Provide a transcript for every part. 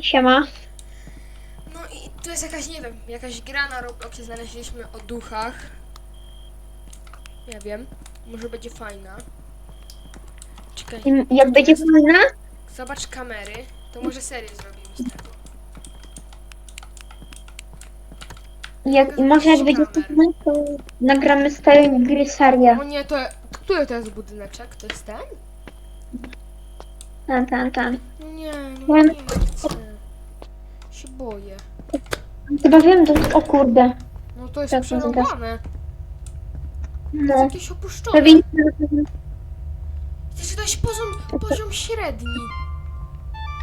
Siema. No i tu jest jakaś, nie wiem, jakaś gra na Robloxie znaleźliśmy o duchach. Nie wiem, może będzie fajna. Czekaj, I Jak będzie fajna, zobacz kamery, to może serię zrobimy z tego. jak, może jak będzie fajna, to nagramy tej gry serię. O nie, to, który to jest budyneczek? To jest ten? Tam, tam, tam. No nie, no Ja- nie chcę. Się boję. Chyba wiem, to o kurde. No to jest Tak, przerąbane. To jest No. jakieś opuszczone. To jest poziom, poziom średni.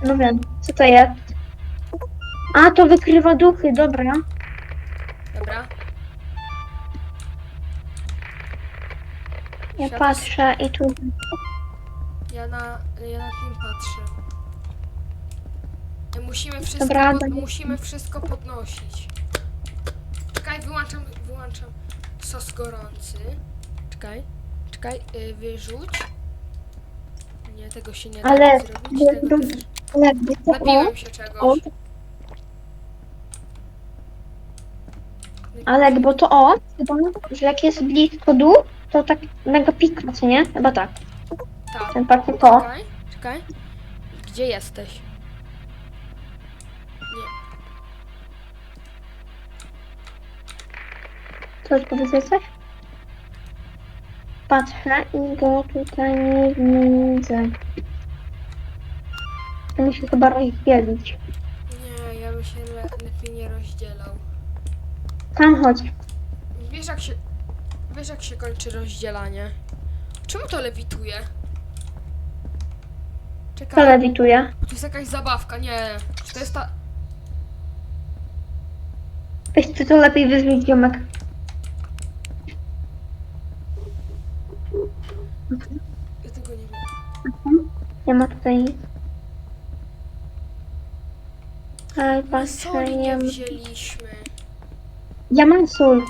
No wiem, co to jest? A, to wykrywa duchy, dobra. Dobra. Ja patrzę i tu. Ja na, ja na tym patrzę. Musimy wszystko, Dobra, pod, musimy wszystko podnosić. Czekaj, wyłączam, wyłączam sos gorący. Czekaj, czekaj, y, wyrzuć. Nie, tego się nie da Ale- zrobić. ale- Tego też. Ale o, Napiłem się o, czegoś. ale jakby to o, chyba, że jak jest blisko dół, to tak mega pika, co nie? Chyba tak. Tak. Ten pakiet to. Czekaj, czekaj. Gdzie jesteś? Coś? Patrzę i go tutaj nie widzę. To mi się chyba rozdzielić. Nie, ja bym się le lepiej nie rozdzielał. Tam chodź. Wiesz jak się. Wiesz jak się kończy rozdzielanie? Czemu to lewituje? To Czekaj, lewituje. to jest jakaś zabawka, nie. Czy to jest ta. Weź ty to lepiej wyzwij ziomek. Ja tego nie wiem. Nie ma tutaj nic. Aj, My patrzę, soli nie nie ma. wzięliśmy. Ja mam sól.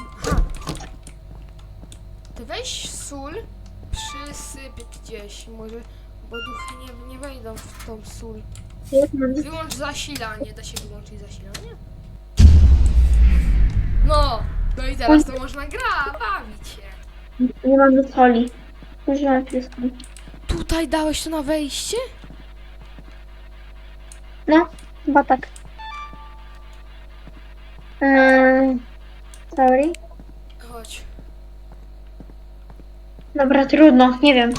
To weź sól, przysyp gdzieś, może, bo duchy nie, nie wejdą w tą sól. Wyłącz zasilanie, da się wyłączyć zasilanie? No, no i teraz to można gra, bawić się. Nie mam soli. Użyłam wszystko. Tutaj dałeś to na wejście? No, chyba tak. Eee, sorry. Chodź. Dobra, trudno, nie wiem.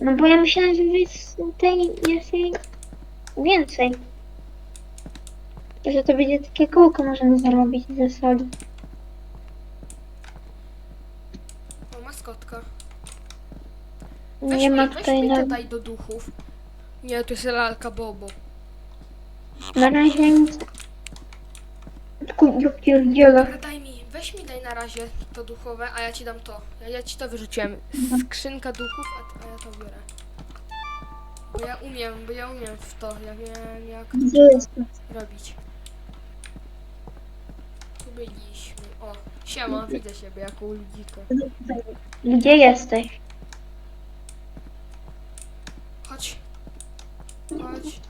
No bo ja myślałem, że jest tej jest jej więcej. Że to będzie takie kółko możemy zrobić ze soli. O, maskotka. Weź Nie mi, ma weź tutaj mi na, to daj do duchów. Nie, to jest lalka Bobo. na razie nic. Tylko pierdzielę. Dobra, daj mi, weź mi daj na razie to duchowe, a ja ci dam to. Ja, ja ci to wyrzuciłem. Skrzynka duchów, a, a ja to biorę. Bo ja umiem, bo ja umiem w to. Ja wiem jak to Gdzie jest? robić. Tu byliśmy. O, siema, widzę siebie jako ludzika. Gdzie jesteś? Chodź. Chodź.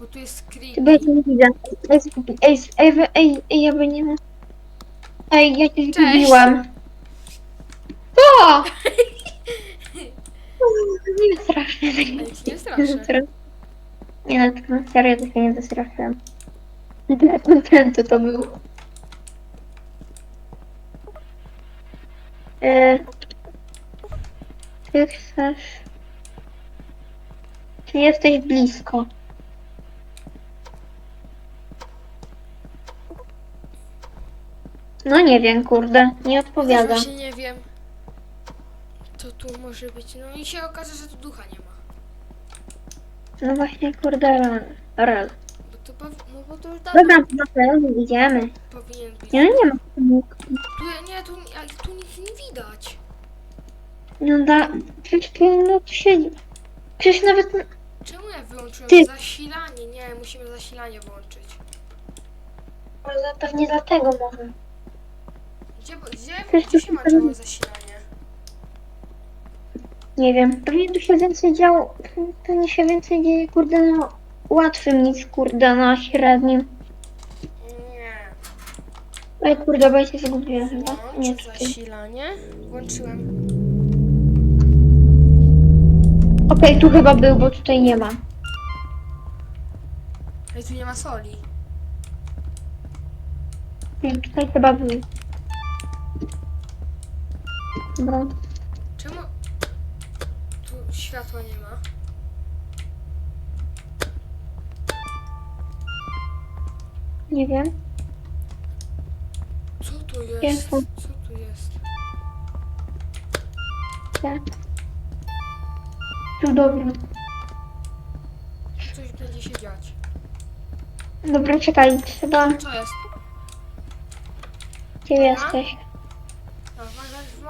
Bo tu jest Ty creepy. byś nie widzę. Ej, skupi- ej, ej, ej, ej, ej, ja by nie... Ej, ja cię Cześć. zgubiłam. O! Nie strasznie. Ale ci nie straszę. Nie no, to serio to się nie zastraszyłem. Tyle kontentu to był. E, Ty chcesz... Czy jesteś blisko? No nie wiem, kurde, nie Ja odpowiada. właśnie nie wiem. Co tu może być. No i się okaże, że tu ducha nie ma. No właśnie, kurde, rel. Bo to, pow- no bo to już dawno Dobra, na pewno idziemy. powinien być. Nie, no nie ma. Tu, nie, tu, a, tu nic nie widać. No da, przecież tu, no tu siedzi. Przecież nawet, Czemu ja wyłączyłem Ty. zasilanie? Nie, musimy zasilanie włączyć. może pewnie dlatego może. Gdzie, gdzie, gdzie się ma całe zasilanie? Nie wiem, pewnie tu się więcej działo, pewnie się więcej dzieje, kurde, no, łatwym niż kurde na średnim. Nie. Ej kurde, bo ja się zgubiłem chyba. Nie, Włącz tutaj. zasilanie. Włączyłem. Okej, tu chyba był, bo tutaj nie ma. Ej, tu nie ma soli. Nie, Tutaj chyba był. Dobra. Czemu tu światła nie ma? Nie wiem. Co tu jest? Jest. Co tu jest? Tak. Tu dobra. Coś będzie się dziać. Dobra, czekaj, trzeba... Co jest? Gdzie jesteś?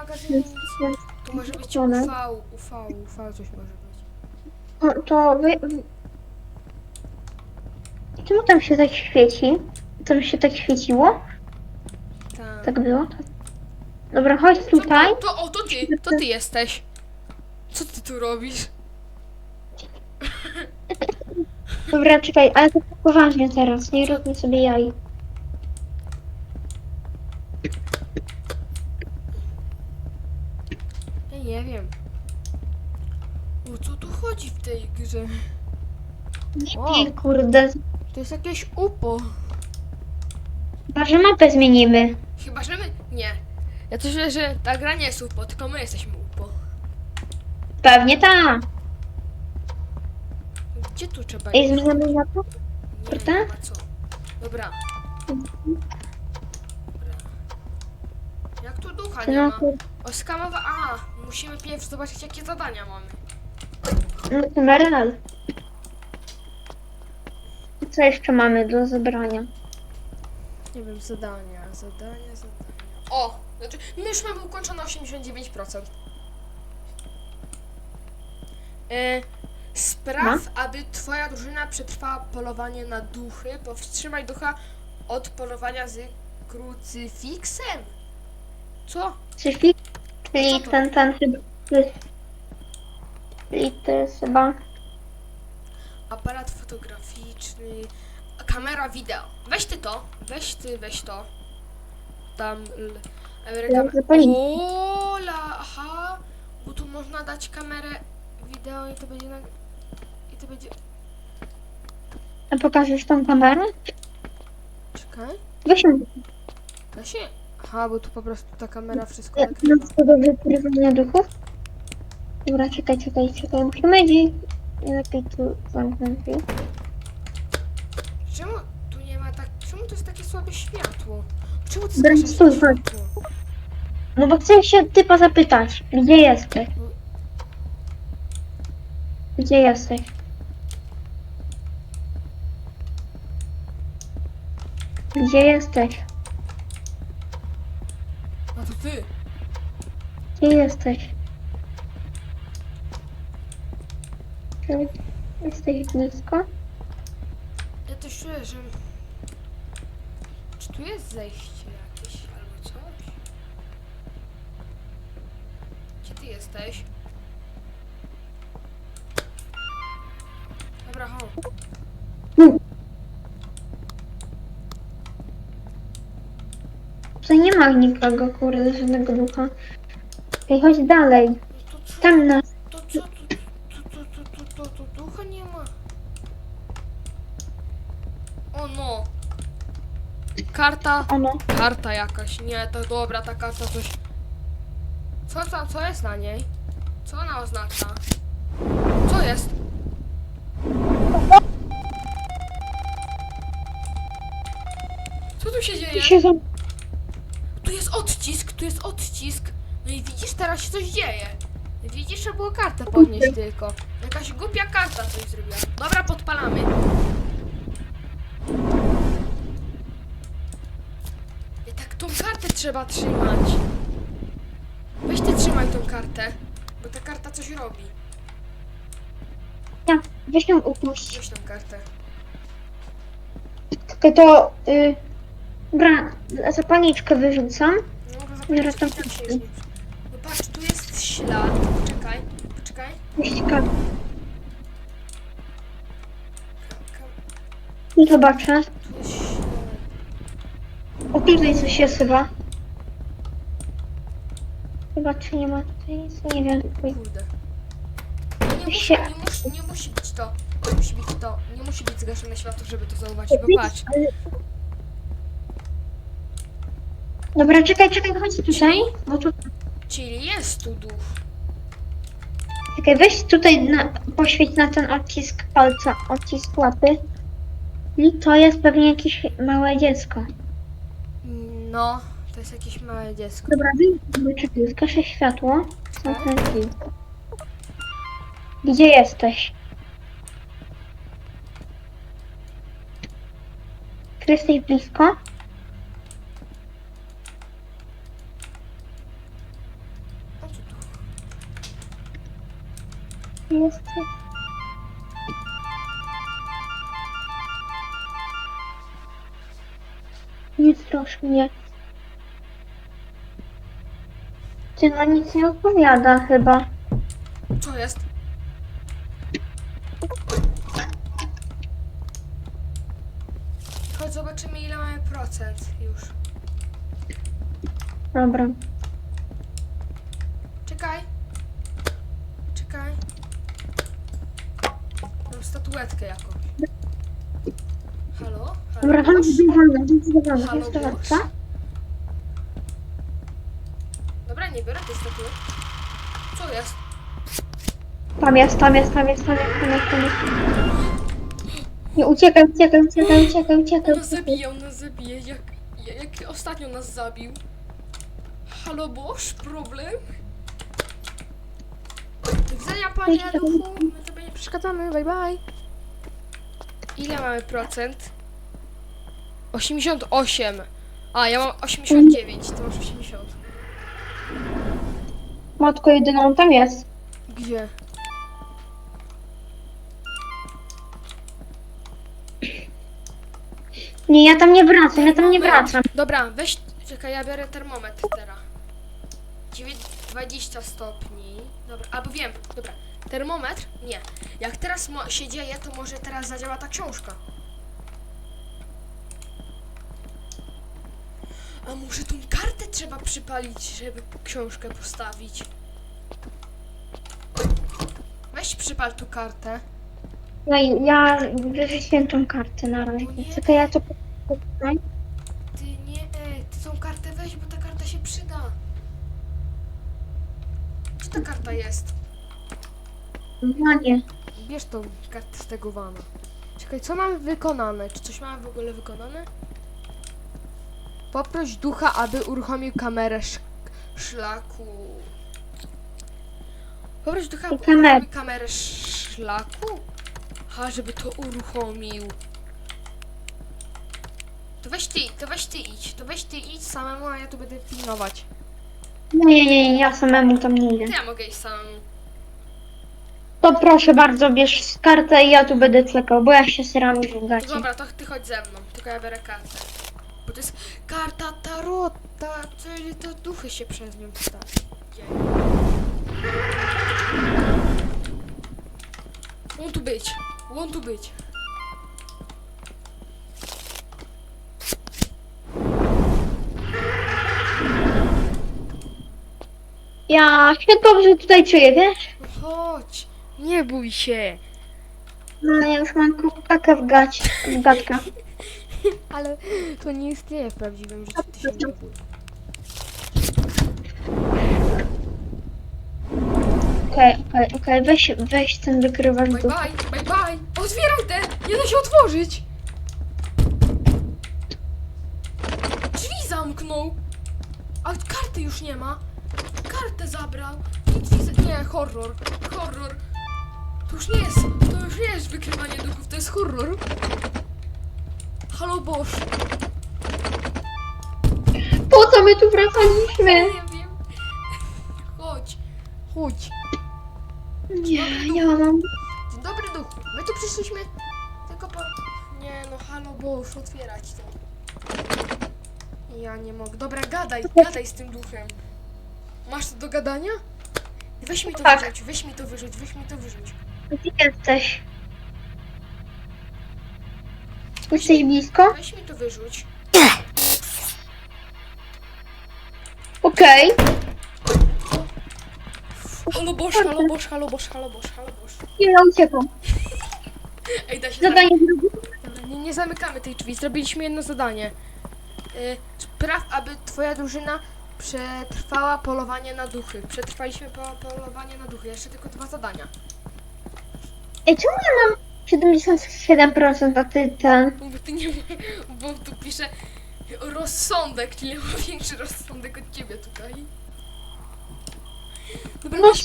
A, w, maga- w magazynie nic. Tu może być UV, One. UV, UV coś może być. O, to wy... wy- Czemu tam się tak świeci? Tam się tak świeciło? Tak. Tak było? Tak. Dobra, chodź tutaj. To, to, o, to ty, to ty jesteś. Co ty tu robisz? Dobra, czekaj, ale to poważnie teraz, nie róbmy sobie jaj. Ja nie wiem. O co tu chodzi w tej grze? O. Nie, kurde, To jest jakieś UPO. chyba, że mapę zmienimy. Chyba, że my... Nie. Ja to myślę, że ta gra nie jest UPO, tylko my jesteśmy UPO. Pewnie tak. Gdzie tu trzeba Ej, iść? zmieniamy mapę? Nie, prawda? nie ma co. Dobra. Dobra. Jak tu ducha nie No, ma? O, skamowa... Aha, musimy pierw zobaczyć, jakie zadania mamy. no to Meryl. Co jeszcze mamy do zebrania? Nie wiem, zadania, zadania, zadania. O! Znaczy, my już mamy ukończone 89%. E, spraw, aby twoja drużyna przetrwała polowanie na duchy. Powstrzymaj ducha od polowania z krucyfiksem. Co? Czyli, Co to? ten, ten chyba... Czyli to jest chyba... Aparat fotograficzny. Kamera wideo. Weź ty to. Weź ty, weź to. Tam. zapaliłem. Ola, aha. Bo tu można dać kamerę wideo i to będzie na... I to będzie... A pokażesz tą kamerę? Czekaj. Weź ją. Da się... Aha, bo tu po prostu ta kamera wszystko Ja nagrywa. mam co do wykrywania duchów. Dobra, czekaj, czekaj, czekaj. Dziś lepiej tu zamknąć. drzwi. Czemu tu nie ma tak... Czemu to jest takie słabe światło? Czemu ty Dobra, zgaszasz stój, to chodź. światło? No bo chcę się typa zapytać, gdzie jesteś? Gdzie jesteś? Gdzie jesteś? A to ty. Gdzie jesteś? Czy Jesteś blisko? Ja też czuję, że... Czy tu jest zejście jakieś albo coś? Gdzie ty jesteś? Dobra, chodź. Tutaj nie ma nikogo, kurde, żadnego ducha. Ej, chodź dalej. No to co? Tam nas. To co? To, to, to, to, to, to, to ducha nie ma. O no. Karta. Ono. Karta jakaś. Nie, to dobra, ta karta coś... Co tam, co jest na niej? Co ona oznacza? Co jest? Co tu się dzieje? Tu się zam... Tu jest odcisk, tu jest odcisk. No i widzisz, teraz się coś dzieje. Widzisz, że było kartę podnieść tylko. Jakaś głupia karta coś zrobiła. Dobra, podpalamy. Tak tą kartę trzeba trzymać. Weź ty trzymaj tą kartę, bo ta karta coś robi. Ja, weź ją upuść. Weź tą kartę. Tylko to... Y... Dobra, zapalniczkę wyrzucam. No, bo Zaraz tam się jest. No patrz, tu jest ślad. Poczekaj, poczekaj. Jest ciekawe. Zobaczę. Tu jest. O, tutaj coś jest chyba. Chyba czy nie ma tutaj nic, nie wiem. Kurde. Nie musi, się- nie, musi, nie musi być to. Nie musi być to. Nie musi być zgaszone światło, żeby to zauważyć, bo patrz. Dobra, czekaj, czekaj, chodź tutaj, bo tu... Czyli jest tu duch. Czekaj, weź tutaj na, poświeć na ten odcisk palca, odcisk łapy. I to jest pewnie jakieś małe dziecko. No, to jest jakieś małe dziecko. Dobra, czekaj, zgaszę światło. Co to jest? Gdzie jesteś? Czy jesteś blisko? Jesteś. Nie strasz mnie. Ty no nic nie odpowiada chyba. Co jest? Chodź zobaczymy ile mamy procent już. Dobra. Czekaj. Czekaj. Mam statuetkę jakąś. Halo? Dobra, Halo? chodź do wolno, chodź Halo, chodź do wolno, boss? co? Dobra, nie biorę tej statuetki. Co jest? Tam jest, tam jest, tam jest, tam jest, tam jest, tam jest. Nie, uciekaj, uciekaj, uciekaj, uciekaj, uciekaj. On nas zabija, on nas zabije. Jak, jak ostatnio nas zabił. Halo, Boż, problem? Do widzenia, panie duchu. My tobie nie przeszkadzamy, bye bye. Ile mamy procent? 88. A, ja mam 89, to masz 80. Matko jedyną tam jest. Gdzie? Nie, ja tam nie wracam, ja tam nie wracam. Dobra, weź, czekaj, ja biorę termometr teraz. 9, 20 stopni. Dobra, albo wiem, dobra. Termometr? Nie. Jak teraz się dzieje, to może teraz zadziała ta książka. A może tą kartę trzeba przypalić, żeby książkę postawić? Weź przypal tu kartę. Ja, ja wyrzuciłem tą kartę na razie. O nie. Czekaj, ja to postawię. Ty nie, ty tą kartę weź, bo ta karta się przyda. Gdzie ta karta jest? No nie. Bierz tą kartę z tego wana. Czekaj, co mamy wykonane? Czy coś mamy w ogóle wykonane? Poproś ducha, aby uruchomił kamerę sz szlaku. Poproś ducha, aby Kamer- uruchomił kamerę sz szlaku? Ha, żeby to uruchomił. To weź ty, to weź ty idź. To weź ty idź samemu, a ja tu będę pilnować. Nie, nie, nie, ja samemu tam nie To idę. ja mogę iść samemu. To proszę bardzo, bierz kartę i ja tu będę czekał, bo ja się staram w gacie. dobra, to ty chodź ze mną, tylko ja biorę kartę. Bo to jest karta tarota, czyli to duchy się przez nią stali. On tu być, on tu być. Ja się dobrze tutaj czuję, wiesz? No chodź, nie bój się. No ja już mam kupkę w gacie, w gatka. Ale to nie istnieje w prawdziwym życiu, ty się nie bój. Okej, okej, okej, weź, weź ten wykrywacz Bye bye, bye bye. Otwieraj te, nie da się otworzyć. Drzwi zamknął. A karty już nie ma. Kartę zabrał. I drzwi z... Nie, horror. Horror. To już nie jest, to już nie jest wykrywanie duchów, to jest horror. Halo Boż. Po co my tu wracaliśmy? Nie wiem. Chodź. Chodź. Nie, ja mam... Dobry duchu. My tu przyszliśmy tylko po... Nie no, halo Boż, otwierać to. Ja nie mogę. Dobra, gadaj, gadaj z tym duchem. Masz to do gadania? Weź mi to Tak. wyrzuć, weź mi to wyrzuć, weź mi to wyrzuć. Gdzie jesteś? Jesteś blisko? Weź mi to wyrzuć. Okej. Halo bosz, halo bosz, halo bosz, halo bosz, halo bosz. Ja uciekam. Ej, da się Zadanie zrobię. Dobra, nie, nie zamykamy tej drzwi. Zrobiliśmy jedno zadanie. Y, spraw, aby twoja drużyna przetrwała polowanie na duchy. Przetrwaliśmy po, polowanie na duchy. Jeszcze tylko dwa zadania. Ej, czemu ja mam 77%, a ty ten? Bo ty nie bo tu pisze rozsądek, czyli ma większy rozsądek od ciebie tutaj. Dobra, weź,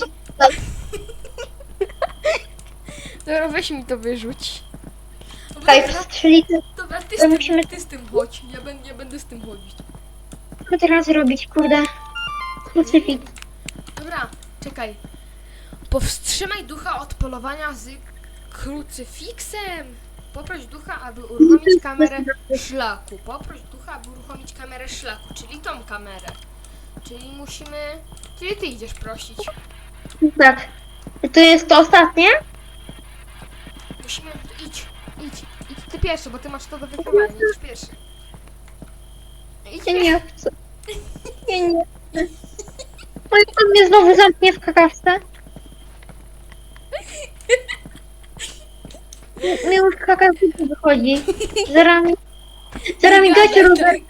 dobra, weź mi to wyrzuć. Dobra, Okej, dobra, czyli dobra ty, z tym, musimy- ty z tym chodź. Ja, będę, ja będę z tym chodzić. co teraz robić, kurde? Krucyfik. Dobra, czekaj. Powstrzymaj ducha od polowania z krucyfiksem. Poproś ducha, aby uruchomić kamerę szlaku. Poproś ducha, aby uruchomić kamerę szlaku, czyli tą kamerę. Czyli musimy... Czyli ty idziesz prosić. Tak. To jest to ostatnie? Musimy... Idź, idź. Idź ty pierwszy, bo ty masz to do wykonania. Idź pierwszy. Idź Ja nie chcę. Ja nie chcę. Oj, on mnie znowu zamknie w kakawce. Mi- już kakawka nie wychodzi. Zaraz mi... Zaraz mi gacie gadaj Robert.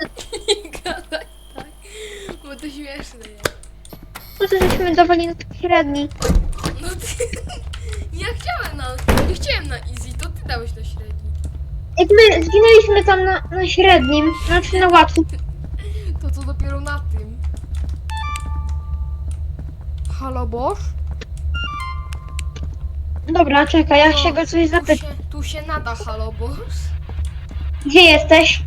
Nie gadaj. Bo to śmieszne jest. Po co żeśmy dawali na średni? No ty... Ja chciałem na... Nie chciałem na easy, to ty dałeś na średni. Jak my zginęliśmy tam na, na średnim, znaczy na łatwym. To co dopiero na tym. Halo Boż? Dobra, czekaj, ja się go coś Tu zapytam. się, tu się nada Halo Boż. Gdzie jesteś?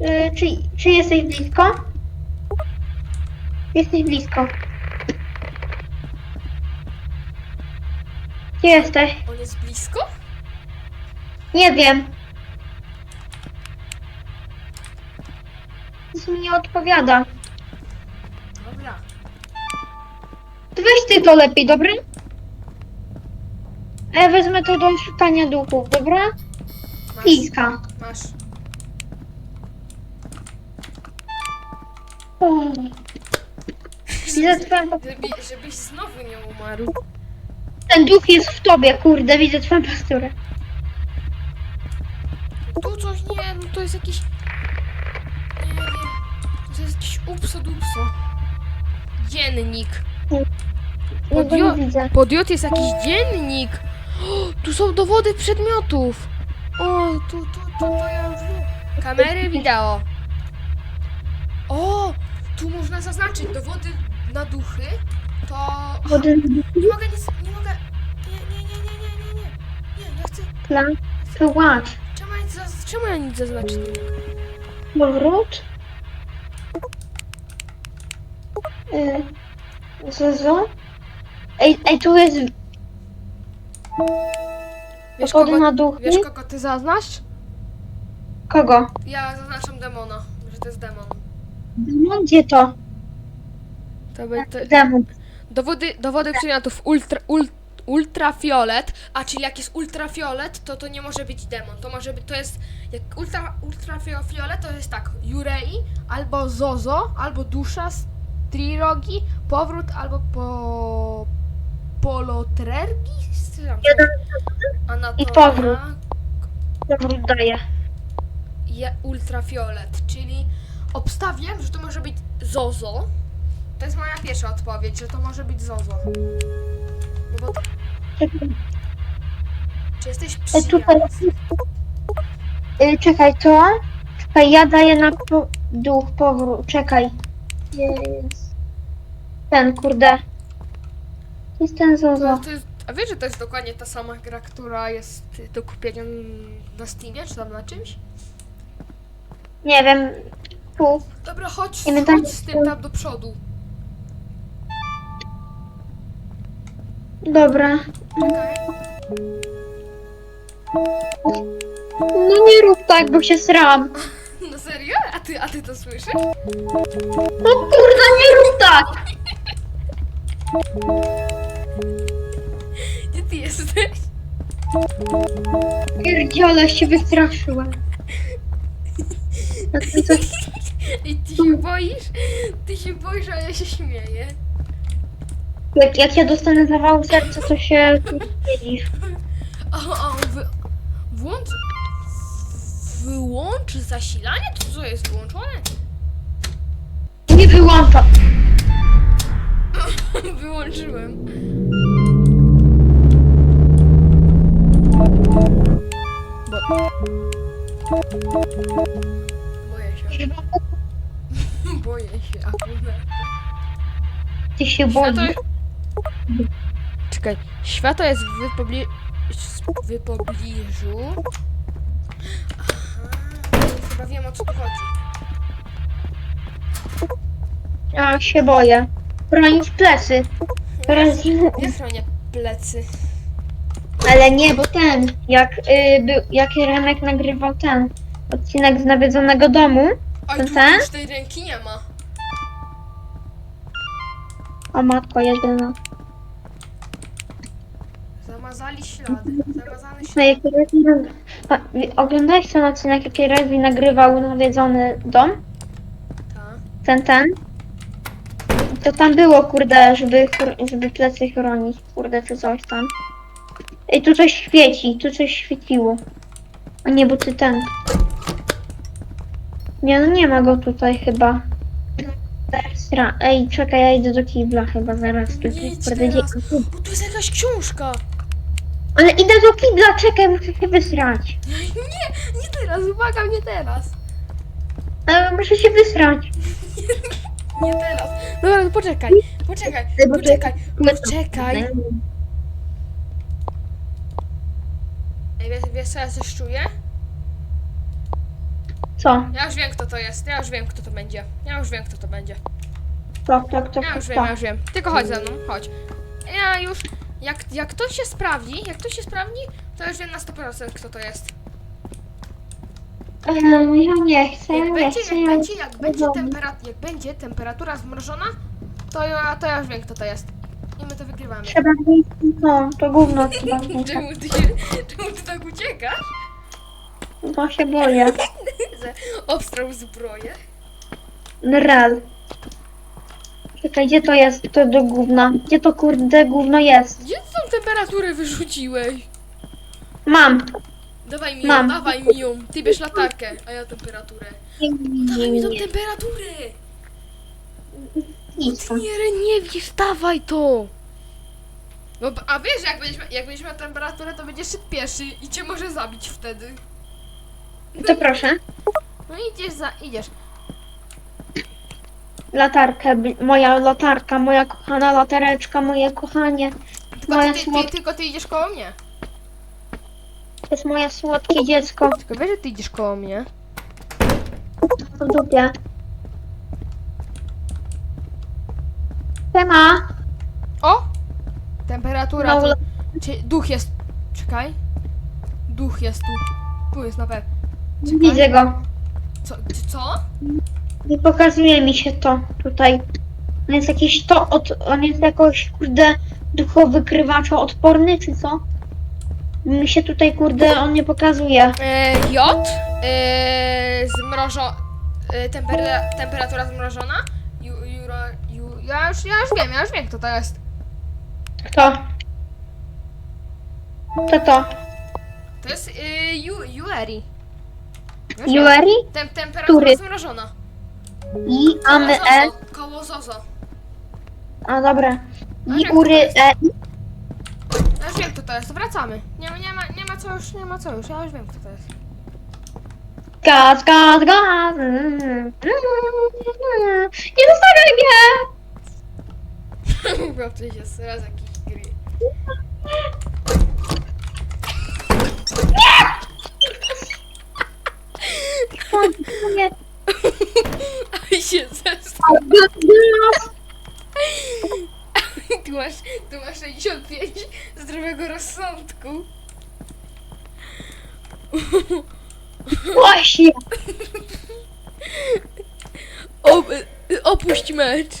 Y, czy, czy jesteś blisko? Jesteś blisko. Gdzie jesteś? On jest blisko? Nie wiem. Nic mi nie odpowiada. Dobra. To weź ty to lepiej, dobra? A ja wezmę to do szukania duchów, dobra? Masz. Bliska. Masz. Widzę twoją... Żeby, żebyś znowu nie umarł. Ten duch jest w tobie, kurde, widzę twoją pasturę. Tu coś nie, no to jest jakiś... Nie wiem. To jest jakiś upso dupso. Dziennik. Ja go nie widzę. Jest jakiś dziennik. O, tu są dowody przedmiotów. O, tu, tu, tu, to ja. Kamery wideo. O, można zaznaczyć dowody na duchy. To... Wody Nie mogę nic, nie mogę... Nie, nie, nie, nie, nie, nie, nie. Nie, ja chcę... plan. To watch. Czemu ja nic, zaz... Czemu ja nic zaznaczyć nie mogę? Powrót. Y, Zozo. Ej, ej, tu jest Wiesz dowody kogo, na duchy. wiesz kogo ty zaznacz? Kogo? Ja zaznaczam demona, że to jest demon. Demon? Gdzie to? To będzie... Demon. Dowody, dowody przedmiotów ultra, ul, ultrafiolet, a czyli jak jest ultrafiolet, to to nie może być demon. To może być, to jest, jak ultra, ultrafiolet to jest tak, Jurei, albo Zozo, albo Dusza z Trirogi, Powrót, albo po... Polotrergi? Anatomia, i powrót. powrót daje. je, ultrafiolet, czyli obstawiam, że to może być Zozo. To jest moja pierwsza odpowiedź, że to może być Zozo. No bo Czekaj, Czy jesteś tutaj. przyjazny? Y, czekaj, to? Czekaj, ja daję na po, duch powrót. Czekaj. Jest. Ten, kurde. Jest ten Zozo. No, to jest, a wiesz, że to jest dokładnie ta sama gra, która jest do kupienia na Steamie, czy tam na czymś? Nie wiem. Tu. Dobra, chodź, Nie wiem, tam- chodź z tym tam do przodu. Dobra. No nie rób tak, bo się sram. No serio? A ty, a ty to słyszysz? No kurde, nie rób tak. Gdzie ty jesteś? Pierdziole, się wystraszyłem. A ty coś I ty się boisz? Ty się boisz, a ja się śmieję. Jak, jak ja dostanę zawału serca, to się widzisz. A, a wy, włącz... Wyłącz zasilanie? To co jest wyłączone? Nie wyłączam. Wyłączyłem. Bo... Boję się. Boję się akurat. Ty się boisz. Światło... Czekaj, światło jest w, pobli... w pobliżu. Aha, chyba wiem o co tu chodzi. Ja się boję. Bronić plecy. Teraz... Nie chronię plecy. Ale nie, bo ten, jak, y, był, jak Remek nagrywał ten odcinek z nawiedzonego domu, Oj, To tu ten? już tej ręki nie ma. o matko jedyna. Zamazali ślady. Zamazane No ślady. jak Rezi, a, wi- oglądałeś ten odcinek, jak Rezi nagrywał nawiedzony dom? Tak. Ten, ten? To tam było, kurde, żeby, żeby plecy chronić, kurde, czy coś tam. I tu coś świeci, tu coś świeciło. A nie, bo ty ten. Nie, no nie ma go tutaj chyba. Sra. Ej, czekaj, ja idę do kibla chyba zaraz. Tu, Nie idź kurde, teraz. Bo tu jest jakaś książka. Ale idę do kibla, czekaj, muszę się wysrać. Nie, nie teraz, uwaga, nie teraz. Ale muszę się wysrać. Nie teraz. Dobra, no poczekaj, poczekaj, poczekaj, czekaj. poczekaj. Ej, wiesz, wiesz co ja coś czuję? Co? Ja już wiem kto to jest, ja już wiem kto to będzie. Ja już wiem kto to będzie. To, to, to, Ja już to. wiem, ja już wiem. Tylko chodź ze mną, chodź. Ja już, jak, jak to się sprawdzi, jak to się sprawdzi, to już wiem na 100% kto to jest. Ehm, ja nie chcę, ja Jak nie będzie, chcę. jak ja będzie, jak będzie, temperat, jak będzie temperatura zmrożona, to ja, to ja już wiem kto to jest. I my to wygrywamy. Trzeba wziąć no, to gówno trzeba. Czemu ty, się, czemu ty tak uciekasz? Bo się boję. Obstrał zbroję. Real. Czekaj, gdzie to jest to do gówna? Gdzie to kurde gówno jest? Gdzie ty tą temperaturę wyrzuciłeś? Mam. Dawaj mi ją, Mam. dawaj mi ją. Ty bierz latarkę, a ja temperaturę. Dawaj mi tą temperaturę. Nic tam. Nie, nie widzisz, dawaj to. No, b- a wiesz, jak będziesz, jak będziesz miał temperaturę, to będziesz szedł pieszy i cię może zabić wtedy. To proszę. No idziesz za, idziesz. Latarkę, bl- moja latarka, moja kochana latareczka, moje kochanie. Tylko ty, ty, ty, tylko ty idziesz koło mnie. to jest moje słodkie dziecko. Tylko wiesz, że ty idziesz koło mnie. W dupie. Siema. O! Temperatura. No, Tu, czy duch jest. Czekaj. Duch jest tu. Tu jest na pewno. Widzę go. Co? czy Co? Nie pokazuje mi się to tutaj. On jest jakiś to od. On jest jakoś kurde duchowy krywaczo odporny, czy co? Mi się tutaj kurde on nie pokazuje. E, J. E, zmrożo... E, tempera, temperatura zmrożona. Ju, juro, ju, ja, już, ja już wiem, ja już wiem kto to jest. Kto? Kto to? To jest e, Ju, Jueri. Jueri? Tem, temperatura Który? zmrożona. I Koło amy e. Koło Zozo. A dobra. I ury to jest? e. Ja już wiem kto to jest, wracamy. Nie, ma- nie, ma, nie ma co już, nie ma co już, ja już wiem kto to jest. Gaz, gaz, gaz. Mm, mm, Nie zostawiaj mnie! Chłopcy się raz jakiś gry. Nie. A się. Gaz, Tu masz, tu masz 65 zdrowego rozsądku. Właśnie. O, opuść mecz.